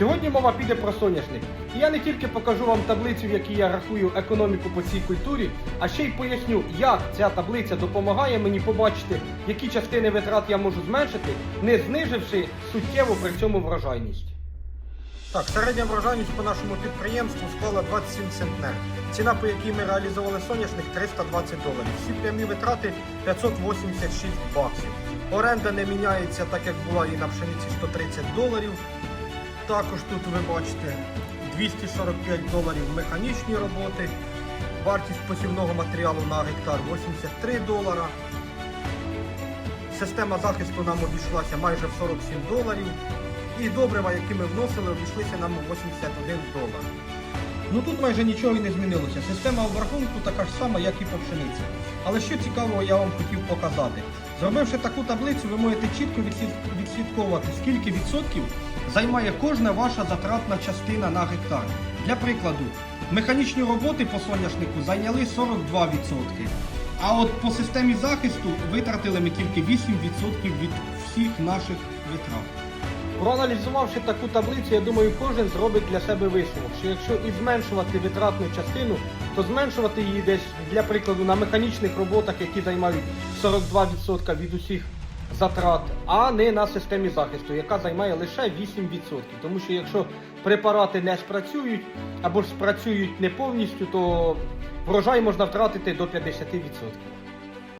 Сьогодні мова піде про соняшник. І я не тільки покажу вам таблицю, в якій я рахую економіку по цій культурі, а ще й поясню, як ця таблиця допомагає мені побачити, які частини витрат я можу зменшити, не зниживши суттєво при цьому врожайність. Так, середня врожайність по нашому підприємству склала 27 центнер. Ціна, по якій ми реалізували соняшник, 320 доларів. Всі прямі витрати 586 баксів. Оренда не міняється, так як була і на пшениці 130 доларів. Також тут ви бачите 245 доларів механічні роботи. Вартість посівного матеріалу на гектар 83 долара. Система захисту нам обійшлася майже в 47 доларів. І добрива, які ми вносили, обійшлися нам у 81 долар. Ну тут майже нічого і не змінилося. Система обрахунку така ж сама, як і по пшениці. Але що цікавого я вам хотів показати. Зробивши таку таблицю, ви можете чітко відслідковувати, скільки відсотків займає кожна ваша затратна частина на гектар. Для прикладу, механічні роботи по соняшнику зайняли 42%. А от по системі захисту витратили ми тільки 8% від всіх наших витрат. Проаналізувавши таку таблицю, я думаю, кожен зробить для себе висновок, що якщо і зменшувати витратну частину, то зменшувати її десь, для прикладу, на механічних роботах, які займають 42% від усіх затрат, а не на системі захисту, яка займає лише 8%. Тому що якщо препарати не спрацюють або ж спрацюють не повністю, то врожай можна втратити до 50%.